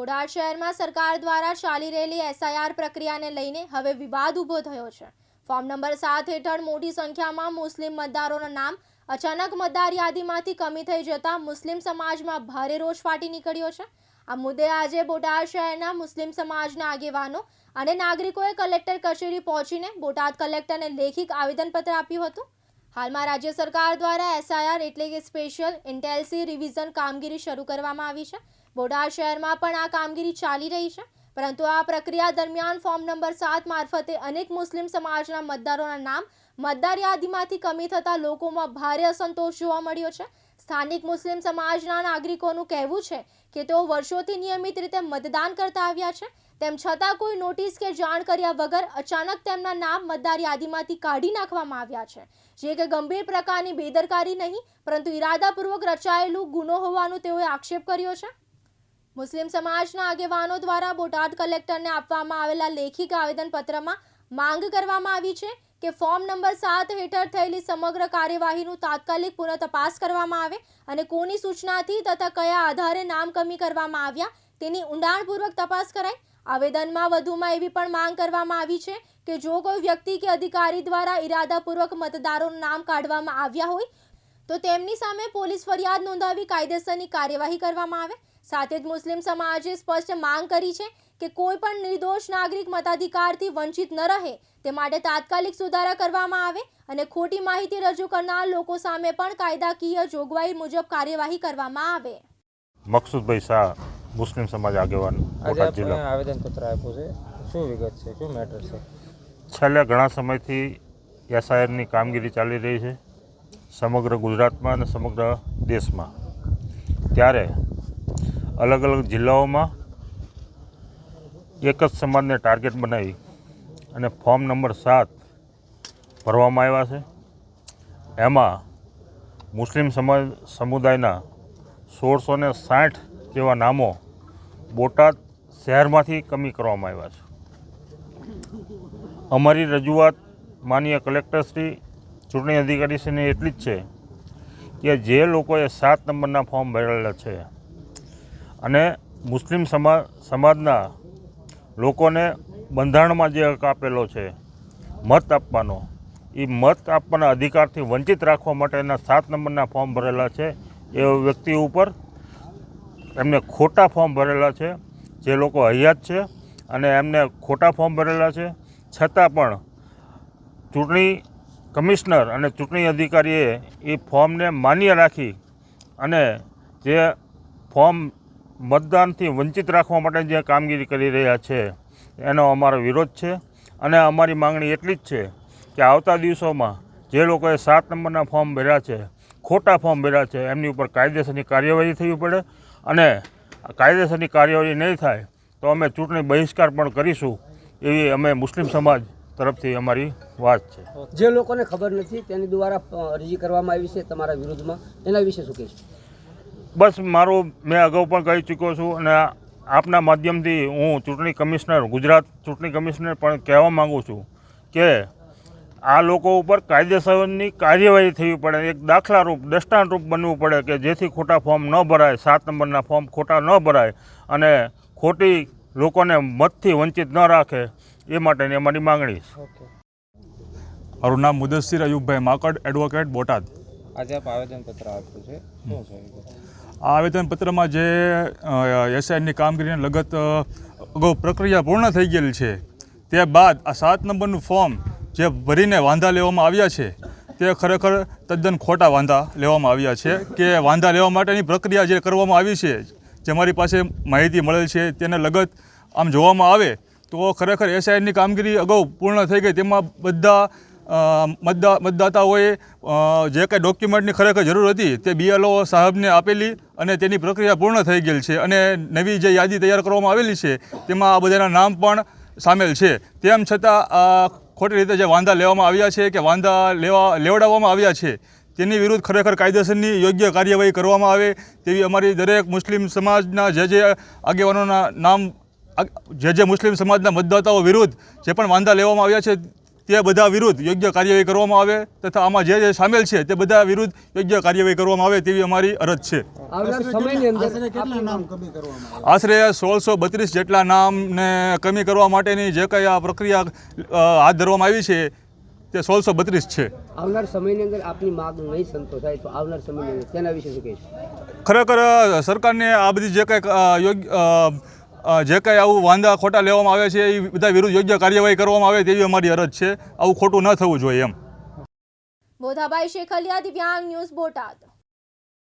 બોટાદ શહેરમાં સરકાર દ્વારા ચાલી રહેલી એસઆઈઆર પ્રક્રિયાને લઈને હવે વિવાદ ઊભો થયો છે. ફોર્મ નંબર સાત હેઠળ મોટી સંખ્યામાં મુસ્લિમ મતદારોના નામ અચાનક મતદાર યાદીમાંથી કમી થઈ જતા મુસ્લિમ સમાજમાં ભારે રોષ ફાટી નીકળ્યો છે. આ મુદ્દે આજે બોટાદ શહેરના મુસ્લિમ સમાજના આગેવાનો અને નાગરિકોએ કલેક્ટર કચેરી પહોંચીને બોટાદ કલેક્ટરને લેખિત આવેદનપત્ર આપ્યું હતું. હાલમાં રાજ્ય સરકાર દ્વારા એસઆઈઆર એટલે કે સ્પેશિયલ ઇન્ટેલસી રિવિઝન કામગીરી શરૂ કરવામાં આવી છે. બોટાદ શહેરમાં પણ આ કામગીરી ચાલી રહી છે. પરંતુ આ પ્રક્રિયા દરમિયાન ફોર્મ નંબર સાત મારફતે અનેક મુસ્લિમ સમાજના મતદારોના નામ મતદાર યાદીમાંથી કમી થતાં લોકોમાં ભારે અસંતોષ જોવા મળ્યો છે. સ્થાનિક મુસ્લિમ સમાજના નાગરિકોનું કહેવું છે કે તેઓ વર્ષોથી નિયમિત રીતે મતદાન કરતા આવ્યા છે. તેમ છતાં કોઈ નોટિસ કે જાણ કર્યા વગર અચાનક તેમના નામ મતદાર યાદીમાંથી કાઢી નાખવામાં આવ્યા છે. જે કે ગંભીર પ્રકારની બેદરકારી નહીં, પરંતુ ઇરાદાપૂર્વક રચાયેલું ગુનો હોવાનું તેઓએ આક્ષેપ કર્યો છે. મુસ્લિમ સમાજના આગેવાનો દ્વારા બોટાદ કલેક્ટરને આપવામાં આવેલા લેખિત આવેદનપત્રમાં માંગ કરવામાં આવી છે કે ફોર્મ નંબર સાત હેઠળ થયેલી સમગ્ર કાર્યવાહીનું તાત્કાલિક પુનઃ તપાસ કરવામાં આવે અને કોની સૂચનાથી તથા કયા આધારે નામ કમી કરવામાં આવ્યા તેની ઊંડાણપૂર્વક તપાસ કરાય. આવેદનમાં વધુમાં એવી પણ માંગ કરવામાં આવી છે કે જો કોઈ વ્યક્તિ કે અધિકારી દ્વારા ઇરાદાપૂર્વક મતદારોનું નામ કાઢવામાં આવ્યા હોય, તો તેમની સામે પોલીસ ફરિયાદ નોંધાવી કાયદેસરની કાર્યવાહી કરવામાં આવે. સાથે જ મુસ્લિમ સમાજે સ્પષ્ટ માંગ કરી છે કે કોઈ પણ નિર્દોષ નાગરિક મતાધિકારથી વંચિત ન રહે તે માટે તાત્કાલિક સુધારા કરવામાં આવે અને ખોટી માહિતી રજૂ કરનાર લોકો સામે પણ કાયદાકીય જોગવાઈ મુજબ કાર્યવાહી કરવામાં આવે. મકસૂદભાઈ શાહ મુસ્લિમ સમાજ આગેવાન આવેદનપત્ર આપ્યું છે. શું વિગત છે? શું મેટર છે? છેલ્લા ઘણા સમયથી એસઆઈઆરની કામગીરી ચાલી રહી છે સમગ્ર ગુજરાતમાં અને સમગ્ર દેશમાં. ત્યારે અલગ અલગ જિલ્લાઓમાં એક જ સમાજને ટાર્ગેટ બનાવી અને ફોર્મ નંબર સાત ભરવામાં આવ્યા છે. એમાં મુસ્લિમ સમાજ સમુદાયના સોળસો ને સાઠ જેવા નામો બોટાદ શહેરમાંથી કમી કરવામાં આવ્યા છે. અમારી રજૂઆત માનીય કલેક્ટરશ્રી ચૂંટણી અધિકારીશ્રીને એટલી જ છે કે જે લોકોએ સાત નંબરના ફોર્મ ભરેલા છે અને મુસ્લિમ સમાજ સમાજના લોકોને બંધારણમાં જે હક આપેલો છે, મત આપવાનો એ મત આપવાના અધિકારથી વંચિત રાખવા માટેના સાત નંબરના ફોર્મ ભરેલા છે. એ વ્યક્તિ ઉપર એમને ખોટા ફોર્મ ભરેલા છે, જે લોકો હયાત છે અને એમને ખોટા ફોર્મ ભરેલા છે. છતાં પણ ચૂંટણી કમિશનર અને ચૂંટણી અધિકારીએ એ ફોર્મને માન્ય રાખી અને જે ફોર્મ મતદાનથી વંચિત રાખવા માટે જે કામગીરી કરી રહ્યા છે, એનો અમારો વિરોધ છે અને અમારી માંગણી એટલી જ છે કે આવતા દિવસોમાં જે લોકોએ સાત નંબરના ફોર્મ ભર્યા છે, ખોટા ફોર્મ ભર્યા છે, એમની ઉપર કાયદેસરની કાર્યવાહી થવી પડે અને કાયદેસરની કાર્યવાહી નહીં થાય તો અમે ચૂંટણી બહિષ્કાર પણ કરીશું એવી અમે મુસ્લિમ સમાજ તરફથી અમારી વાત છે. જે લોકોને ખબર નથી તેની દ્વારા અરજી કરવામાં આવી છે તમારા વિરુદ્ધમાં એના વિશે શું કહીશ? બસ મારું મેં અગાઉ પણ કહી ચૂક્યો છું અને આપના માધ્યમથી હું ચૂંટણી કમિશનર, ગુજરાત ચૂંટણી કમિશનર પણ કહેવા માગું છું કે આ લોકો ઉપર કાયદેસરની કાર્યવાહી થવી પડે, એક દાખલારૂપ દ્રષ્ટાંતરૂપ બનવું પડે કે જેથી ખોટા ફોર્મ ન ભરાય, સાત નંબરના ફોર્મ ખોટા ન ભરાય અને ખોટી લોકોને મતથી વંચિત ન રાખે, એ માટેની અમારી માંગણી મારું નામ મુદસ્સીર અયુબભાઈ માકડ, એડવોકેટ બોટાદ. આજે આપ આવેદનપત્ર આપ્યું છે શું છે? આ આવેદનપત્રમાં જે એસઆઈની કામગીરીને લગત અગાઉ પ્રક્રિયા પૂર્ણ થઈ ગયેલી છે તે બાદ આ સાત નંબરનું ફોર્મ જે ભરીને વાંધા લેવામાં આવ્યા છે, તે ખરેખર તદ્દન ખોટા વાંધા લેવામાં આવ્યા છે કે વાંધા લેવા માટેની પ્રક્રિયા જે કરવામાં આવી છે, જે મારી પાસે માહિતી મળેલ છે, તેને લગત આમ જોવામાં આવે, તો ખરેખર એસઆઈની કામગીરી અગાઉ પૂર્ણ થઈ ગઈ, તેમાં બધા મતદા, મતદાતાઓએ જે કાંઈ ડોક્યુમેન્ટની ખરેખર જરૂર હતી તે બીએલઓ સાહેબને આપેલી અને તેની પ્રક્રિયા પૂર્ણ થઈ ગયેલ છે અને નવી જે યાદી તૈયાર કરવામાં આવેલી છે તેમાં આ બધાના નામ પણ સામેલ છે. તેમ છતાં ખોટી રીતે જે વાંધા લેવામાં આવ્યા છે કે વાંધા લેવા, લેવડાવવામાં આવ્યા છે, તેની વિરુદ્ધ ખરેખર કાયદેસરની યોગ્ય કાર્યવાહી કરવામાં આવે તેવી અમારી દરેક મુસ્લિમ સમાજના જે જે આગેવાનોના નામ જે જે મુસ્લિમ સમાજના મતદાતાઓ વિરુદ્ધ જે પણ વાંધા લેવામાં આવ્યા છે તે બધા વિરુદ્ધ યોગ્ય કાર્યવાહી કરવામાં આવે તથા આમાં જે જે સામેલ છે તે બધા વિરુદ્ધ યોગ્ય કાર્યવાહી કરવામાં આવે તેવી અમારી અરજ છે. આવનાર સમયની આશરે સોળસો બત્રીસ જેટલા નામને કમી કરવા માટેની જે કંઈ આ પ્રક્રિયા હાથ ધરવામાં આવી છે તે સોળસો બત્રીસ છે. આવનાર સમયની અંદર આપની માંગ નહીં સંતોષાય તો આવનાર સમયની અંદર તેના વિશે શું કહીશ? ખરેખર સરકારને આ બધી જે કંઈક યોગ્ય જે કંઈ આવું વાંધા ખોટા લેવામાં આવે છે, એ બધા વિરુદ્ધ યોગ્ય કાર્યવાહી કરવામાં આવે તેવી અમારી અરજ છે. આવું ખોટું ન થવું જોઈએ એમ. બોધાભાઈ શેખલિયા દિવ્યાંગ ન્યૂઝ બોટાદ.